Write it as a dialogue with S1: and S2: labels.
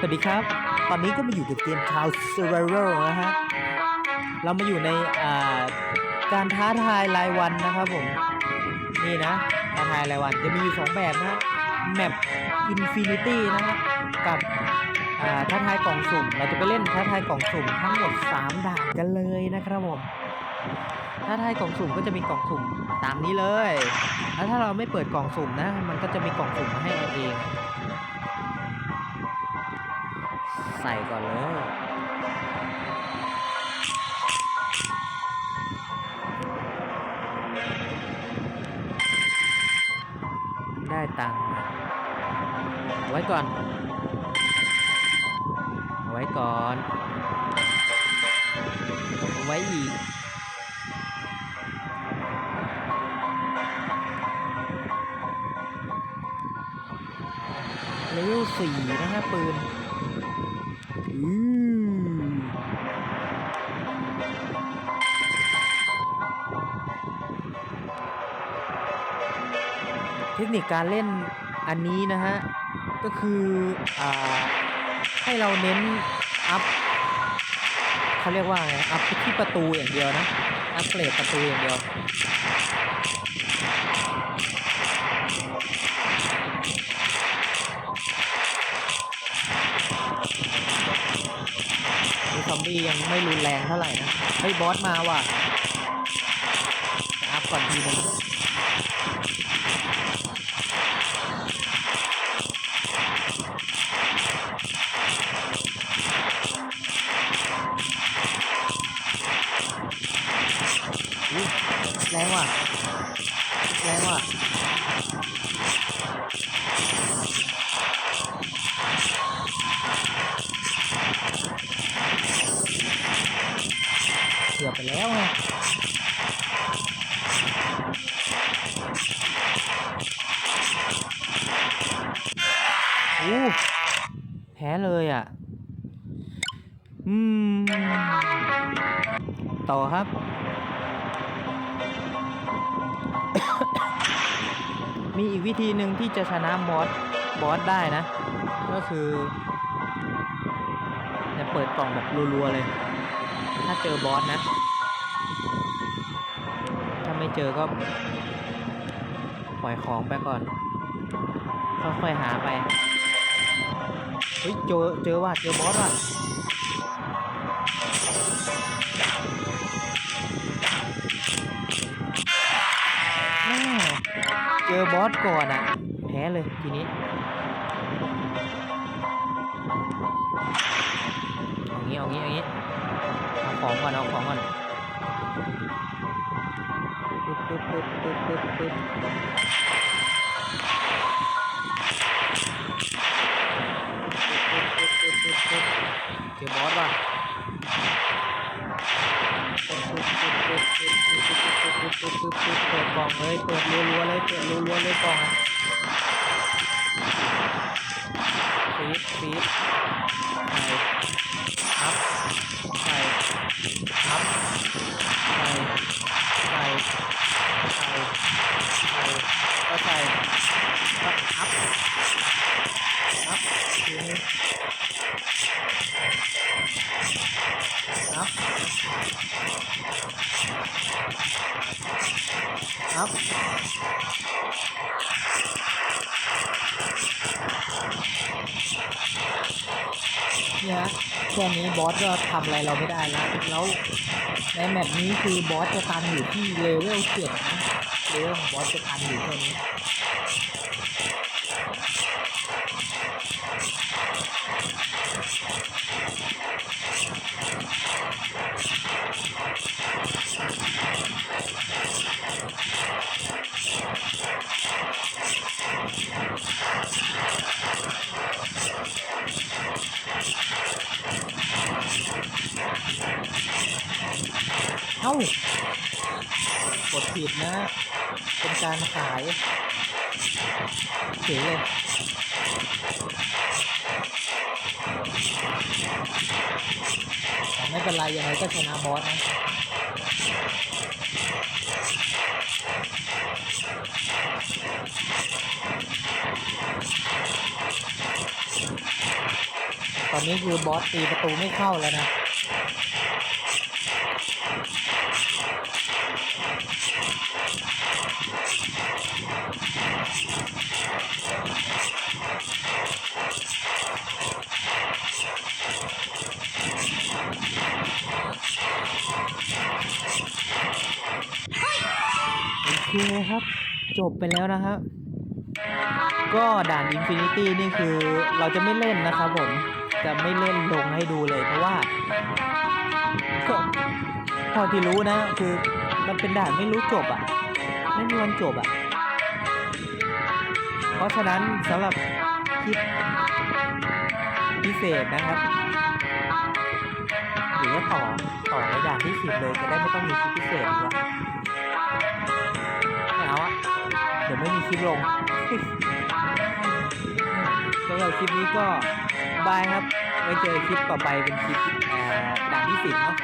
S1: สวัสดีครับ ตอนนี้ก็มาอยู่กับเกม Town Survival นะฮะ เรามาอยู่ในการท้าทายรายวันนะครับผม นี่นะท้าทายรายวันจะมีอยู่สองแบบนะแมป Infinity นะฮะกับท้าทายกล่องสุ่ม เราจะไปเล่นท้าทายกล่องสุ่มทั้งหมด 3ด่านกันเลยนะครับผมท้าทายกล่องสุ่มก็จะมีกล่องสุ่มตามนี้เลย แล้วถ้าเราไม่เปิดกล่องสุ่มนะ มันก็จะมีกล่องสุ่มมาให้เราเอง ใส่ก่อนเลยได้ตังค์ไว้ก่อน ไว้ก่อน ไว้อีกเลเวลสี่นะฮะปืน เทคนิคการเล่นอันนี้นะฮะ ก็คืออให้เราเน้นอัพเขาเรียกว่าไงอัพที่ประตูอย่างเดียวนะ อัพเกรดประตูอย่างเดียว ซอมบี้ยังไม่รุนแรงเท่าไหร่นะเฮ้ยบอสมาว่ะอัพก่อนทีนึงอุ๊ยแรงว่ะแรงว่ะ กือบไปแล้วไงอู้แพ้เลยอะ อืม ต่อครับ มีอีกวิธีหนึ่งที่จะชนะบอส บอสได้นะ ก็คือเนี่ยเปิดกล่องแบบรัวๆเลย ถ้าเจอบอสนะ ถ้าไม่เจอก็ ปล่อยของไปก่อน ค่อยๆหาไปเฮ้ยเจอเจอว่ะเจอบอสว่ะเจอบอสก่อนอะ แพ้เลยทีนี้เอางี้เอางี้เอางี้ เอาของก่อนเอาของก่อนปึ๊บปึ๊บปึ๊บปึ๊บปึ๊บปึ๊บเจอบอสว่ะเปิดกล่องเลย เปิดรัวๆเลย เปิดรัวๆเลยกล่องอะ ก็ใส่ก็อัพอัพทีนี้อัพอัพเนี่ยแค่นี้บอสก็ทำอะไรเราไม่ได้แล้ว แล้วในแมปนี้คือบอสจะตันอยู่ที่เลเวลเจ็ดนะ เลเวลของบอสจะตันอยู่แค่นี้เอ้า กดผิดนะ เป็นการขายเสียเลยแต่ไม่เป็นไรยังไงก็ชนะบอสนะเอนนี้คือบอสตีประตูไม่เข้าแล้วนะ เคครับ จบไปแล้วนะครับ ก็ด่าน Infinity นี่คือเราจะไม่เล่นนะครับผม จะไม่เล่นลงให้ดูเลยเพราะว่าก็เท่าที่รู้นะ คือมันเป็นด่านไม่รู้จบอะ่ะ ไม่มีวันจบอะ่ะ เพราะฉะนั้นสำหรับคลิปพิเศษนะครับหรือว่าต่อต่อในด่านที่สิบเลยจะได้ไม่ต้องมีคลิปพิเศษดีกว่าไม่เอาอะ เดี๋ยวไม่มีคลิปลงสำหรับคลิปนี้ก็บายครับไว้เจอคลิปต่อไปเป็นคลิปด่านที่สิบเนาะ